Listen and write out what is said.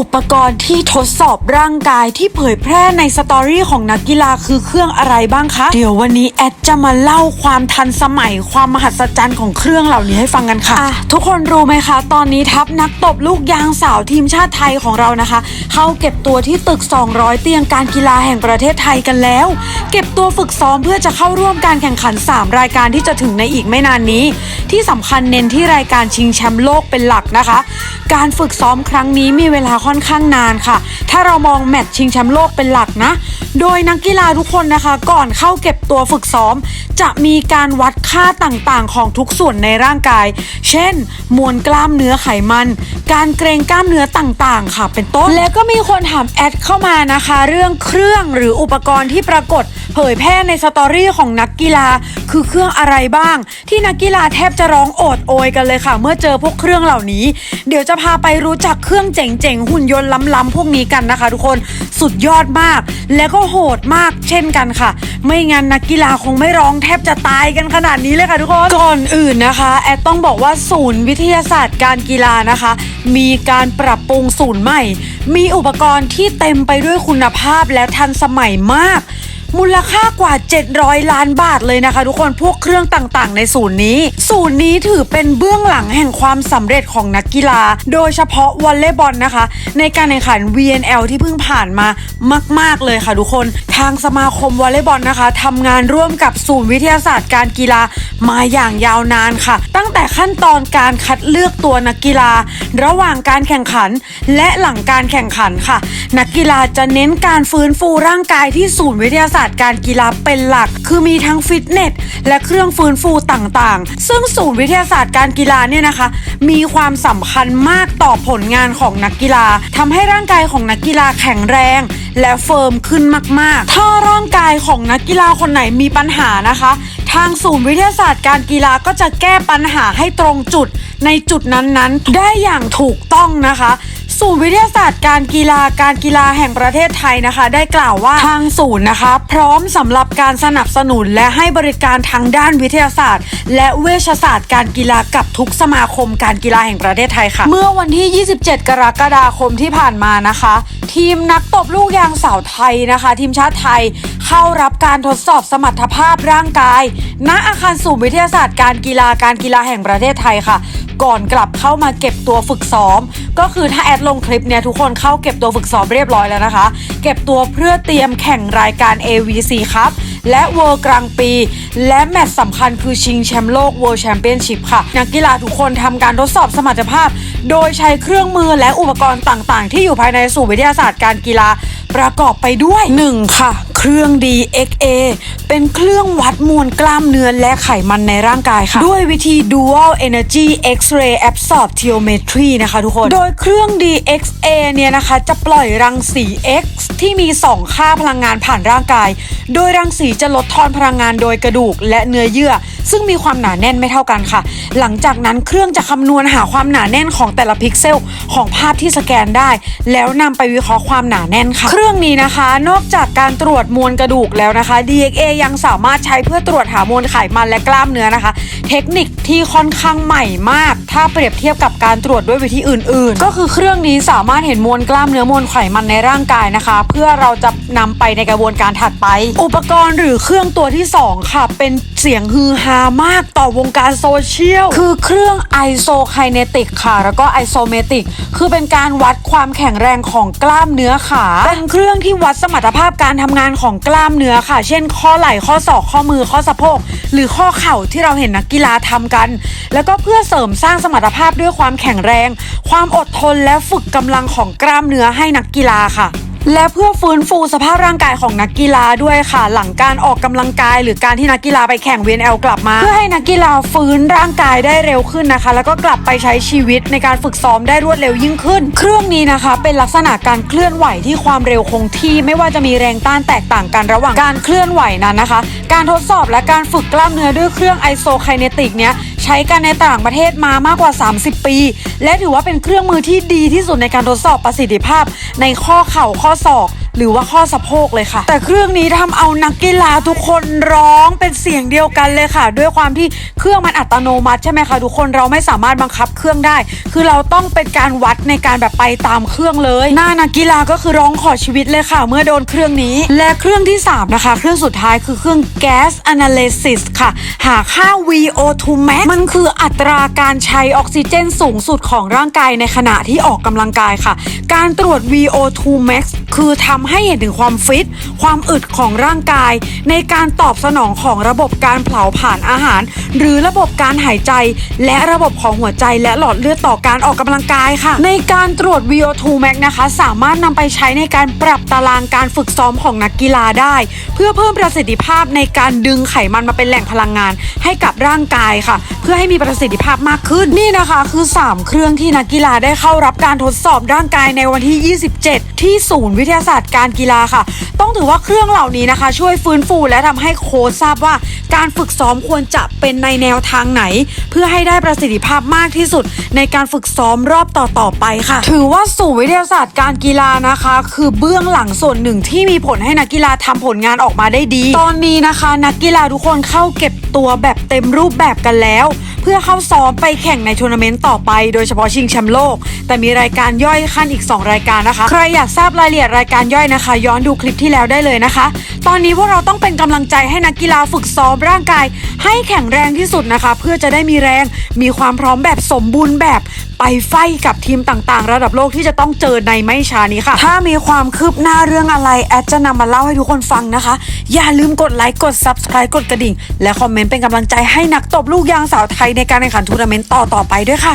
อุปกรณ์ที่ทดสอบร่างกายที่เผยแพร่ในสตอรี่ของนักกีฬาคือเครื่องอะไรบ้างคะ เดี๋ยววันนี้แอดจะมาเล่าความทันสมัยความมหัศจรรย์ของเครื่องเหล่านี้ให้ฟังกันค่ะะทุกคนรู้ไหมคะ ตอนนี้ทัพนักตบลูกยางสาวทีมชาติไทยของเรานะคะ เข้าเก็บตัวที่ตึก 200 เตียงการกีฬาแห่งประเทศไทยกันแล้ว เก็บตัวฝึกซ้อมเพื่อจะเข้าร่วมการแข่งขัน 3 รายการที่จะถึงในอีกไม่นานนี้ ที่สำคัญเน้นที่รายการชิงแชมป์โลกเป็นหลักนะคะ การฝึกซ้อมครั้งนี้มีเวลาค่อน่อนข้างนานค่ะ ถ้าเรามองแมตช์ชิงแชมป์โลกเป็นหลักนะ โดยนักกีฬาทุกคนนะคะ ก่อนเข้าเก็บตัวฝึกซ้อม จะมีการวัดค่าต่างๆ ของทุกส่วนในร่างกาย เช่น มวลกล้ามเนื้อไขมัน การเกรงกล้ามเนื้อต่างๆ ค่ะ เป็นต้น แล้วก็มีคนถามแอดเข้ามานะคะ เรื่องเครื่องหรืออุปกรณ์ที่ปรากฏเผยแพร่ในสตอรี่ของนักกีฬา คือเครื่องอะไรบ้าง ที่นักกีฬาแทบจะร้องโอดโอยกันเลยค่ะ เมื่อเจอพวกเครื่องเหล่านี้ เดี๋ยวจะพาไปรู้จักเครื่องเจ๋งๆหุ่นยนต์ล้ำๆพวกนี้กันนะคะ ทุกคนสุดยอดมาก แล้วก็โหดมากเช่นกันค่ะ ไม่งั้นนักกีฬาคงไม่ร้องแทบจะตายกันขนาดนี้เลยค่ะทุกคนก่อนอื่นนะคะแอดต้องบอกว่าศูนย์วิทยาศาสตร์การกีฬานะคะ มีการปรับปรุงศูนย์ใหม่ มีอุปกรณ์ที่เต็มไปด้วยคุณภาพและทันสมัยมาก มูลค่ากว่า 700 ล้านบาทเลยนะคะ ทุกคนพวกเครื่องต่างๆ ในศูนย์นี้ ศูนย์นี้ถือเป็นเบื้องหลังแห่งความสำเร็จของนักกีฬา โดยเฉพาะวอลเลย์บอลนะคะ ในการแข่งขัน VNL ที่เพิ่งผ่านมามาก ๆเลยค่ะทุกคน ทางสมาคมวอลเลย์บอลนะคะทำงานร่วมกับศูนย์วิทยาศาสตร์การกีฬามาอย่างยาวนานค่ะ ตั้งแต่ขั้นตอนการคัดเลือกตัวนักกีฬา ระหว่างการแข่งขัน และหลังการแข่งขันค่ะ นักกีฬาจะเน้นการฟื้นฟูร่างกายที่ศูนย์วิทยาศาสตร์าสตร์การกีฬาเป็นหลัก คือมีทั้งฟิตเนสและเครื่องฟื้นฟูต่างๆ ซึ่งศูนย์วิทยาศาสตร์การกีฬาเนี่ยนะคะ มีความสำคัญมากต่อผลงานของนักกีฬาทำให้ร่างกายของนักกีฬาแข็งแรงและเฟิร์มขึ้นมาก ๆ ถ้าร่างกายของนักกีฬาคนไหนมีปัญหานะคะ ทางศูนย์วิทยาศาสตร์การกีฬาก็จะแก้ปัญหาให้ตรงจุดในจุดนั้นๆ ได้อย่างถูกต้องนะคะศูนย์วิทยาศาสตร์การกีฬาการกีฬาแห่งประเทศไทยนะคะ ได้กล่าวว่าทางศูนย์นะคะ พร้อมสำหรับการสนับสนุนและให้บริการทางด้านวิทยาศาสตร์ และเวชศาสตร์การกีฬากับทุกสมาคมการกีฬาแห่งประเทศไทยค่ะ เมื่อวันที่ 27 กรกฎาคมที่ผ่านมานะคะ ทีมนักตบลูกยางสาวไทยนะคะ ทีมชาติไทยเข้ารับการทดสอบสมรรถภาพร่างกาย ณอาคารศูนย์วิทยาศาสตร์การกีฬาการกีฬาแห่งประเทศไทยค่ะ ก่อนกลับเข้ามาเก็บตัวฝึกซ้อม ก็คือถ้าแอดลงคลิปเนี่ยทุกคนเข้าเก็บตัวฝึกซ้อมเรียบร้อยแล้วนะคะ เก็บตัวเพื่อเตรียมแข่งรายการ AVC ครับ และเวิร์กลางปี และแมตช์สำคัญคือชิงแชมป์โลก World Championship ค่ะ นักกีฬาทุกคนทำการทดสอบสมรรถภาพ โดยใช้เครื่องมือและอุปกรณ์ต่างๆ ที่อยู่ภายในศูนย์วิทยาศาสตร์การกีฬาประกอบไปด้วย 1. ค่ะ เครื่อง DXA เป็นเครื่องวัดมวลกล้ามเนื้อและไขมันในร่างกายค่ะ ด้วยวิธี Dual Energy X-ray Absorptiometry นะคะทุกคน โดยเครื่อง DXA เนี่ยนะคะ จะปล่อยรังสี X ที่มี 2 ค่าพลังงานผ่านร่างกาย โดยรังสีจะลดทอนพลังงานโดยกระดูกและเนื้อเยื่อ ซึ่งมีความหนาแน่นไม่เท่ากันค่ะ หลังจากนั้นเครื่องจะคำนวณหาความหนาแน่นของแต่ละพิกเซลของภาพที่สแกนได้ แล้วนำไปวิเคราะห์ความหนาแน่นค่ะ เครื่องนี้นะคะ นอกจากการตรวจมวลกระดูกแล้วนะคะ DXA ยังสามารถใช้เพื่อตรวจหามวลไขมันและกล้ามเนื้อนะคะ เทคนิคที่ค่อนข้างใหม่มาก ถ้าเปรียบเทียบกับการตรวจด้วยวิธีอื่น ๆ ก็คือเครื่องนี้สามารถเห็นมวลกล้ามเนื้อมวลไขมันในร่างกายนะคะ เพื่อเราจะนำไปในกระบวนการถัดไป อุปกรณ์หรือเครื่องตัวที่สองค่ะ เป็นเสียงฮือฮามากต่อวงการโซเชียล คือเครื่องไอโซไคเนติกค่ะ แล้วก็ไอโซเมติกคือเป็นการวัดความแข็งแรงของกล้ามเนื้อขาเป็นเครื่องที่วัดสมรรถภาพการทำงานของกล้ามเนื้อค่ะ เช่น ข้อไหล่ข้อศอกข้อมือข้อสะโพก หรือข้อเข่าที่เราเห็นนักกีฬาทำกัน แล้วก็เพื่อเสริมสร้างสมรรถภาพด้วยความแข็งแรง ความอดทนและฝึกกำลังของกล้ามเนื้อให้นักกีฬาค่ะ และเพื่อฟื้นฟูสภาพร่างกายของนักกีฬาด้วยค่ะ หลังการออกกำลังกาย หรือการที่นักกีฬาไปแข่ง VNL กลับมา เพื่อให้นักกีฬาฟื้นร่างกายได้เร็วขึ้นนะคะ แล้วก็กลับไปใช้ชีวิตในการฝึกซ้อมได้รวดเร็วยิ่งขึ้น เครื่องนี้นะคะ เป็นลักษณะการเคลื่อนไหวที่ความเร็วคงที่ ไม่ว่าจะมีแรงต้านแตกต่างกันระหว่างการเคลื่อนไหวนั้นนะคะ การทดสอบและการฝึกกล้ามเนื้อด้วยเครื่องไอโซไคเนติกเนี้ย ใช้กันในต่างประเทศมามากกว่า 30 ปี และถือว่าเป็นเครื่องมือที่ดีที่สุดในการทดสอบประสิทธิภาพในข้อเข่าข้อศอกหรือว่าข้อสะโพกเลยค่ะ แต่เครื่องนี้ทำเอานักกีฬาทุกคนร้องเป็นเสียงเดียวกันเลยค่ะ ด้วยความที่เครื่องมันอัตโนมัติใช่ไหมคะทุกคนเราไม่สามารถบังคับเครื่องได้ คือเราต้องเป็นการวัดในการแบบไปตามเครื่องเลย หน้านักกีฬาก็คือร้องขอชีวิตเลยค่ะ เมื่อโดนเครื่องนี้ และเครื่องที่ 3 นะคะ เครื่องสุดท้ายคือเครื่อง gas analysis ค่ะ หาค่า VO2 max มันคืออัตราการใช้ออกซิเจนสูงสุดของร่างกายในขณะที่ออกกำลังกายค่ะ การตรวจ VO2 max คือทำให้เห็นถึงความฟิต ความอึดของร่างกาย ในการตอบสนองของระบบการเผาผลาญอาหาร หรือระบบการหายใจ และระบบของหัวใจและหลอดเลือดต่อการออกกำลังกายค่ะ ในการตรวจ VO2 max นะคะ สามารถนำไปใช้ในการปรับตารางการฝึกซ้อมของนักกีฬาได้ เพื่อเพิ่มประสิทธิภาพในการดึงไขมันมาเป็นแหล่งพลังงาน ให้กับร่างกายค่ะ เพื่อให้มีประสิทธิภาพมากขึ้นนี่นะคะ คือ 3 เครื่องที่นักกีฬาได้เข้ารับการทดสอบร่างกายในวันที่ 27 ที่ศูนย์วิทยาศาสตร์การกีฬาค่ะ ต้องถือว่าเครื่องเหล่านี้นะคะ ช่วยฟื้นฟูและทำให้โค้ชทราบว่า การฝึกซ้อมควรจะเป็นในแนวทางไหน เพื่อให้ได้ประสิทธิภาพมากที่สุด ในการฝึกซ้อมรอบต่อๆไปค่ะ ถือว่าศูนย์วิทยาศาสตร์การกีฬานะคะ คือเบื้องหลังส่วนหนึ่งที่มีผลให้นักกีฬาทำผลงานออกมาได้ดี ตอนนี้นะคะ นักกีฬาทุกคนเข้าเก็บตัวแบบเต็มรูปแบบกันแล้ว เพื่อเข้าซ้อมไปแข่งในทัวร์นาเมนต์ต่อไปโดยเฉพาะชิงแชมป์โลก แต่มีรายการย่อยขั้นอีก 2 รายการนะคะ ใครอยากทราบรายละเอียดรายการย่อยนะคะ ย้อนดูคลิปที่แล้วได้เลยนะคะ ตอนนี้พวกเราต้องเป็นกำลังใจให้นักกีฬาฝึกซ้อมร่างกาย ให้แข็งแรงที่สุดนะคะ เพื่อจะได้มีแรงมีความพร้อมแบบสมบูรณ์แบบ ไปไฟกับทีมต่างๆ ระดับโลกที่จะต้องเจอในไม่ช้านี้ค่ะ ถ้ามีความคืบหน้าเรื่องอะไรแอดจะนำมาเล่าให้ทุกคนฟังนะคะ อย่าลืมกดไลค์กด subscribe กดกระดิ่ง และคอมเมนต์เป็นกำลังใจให้นักตบลูกยางสาวไทยในการแข่งขันทัวร์นาเมนต์ต่อๆไปด้วยค่ะ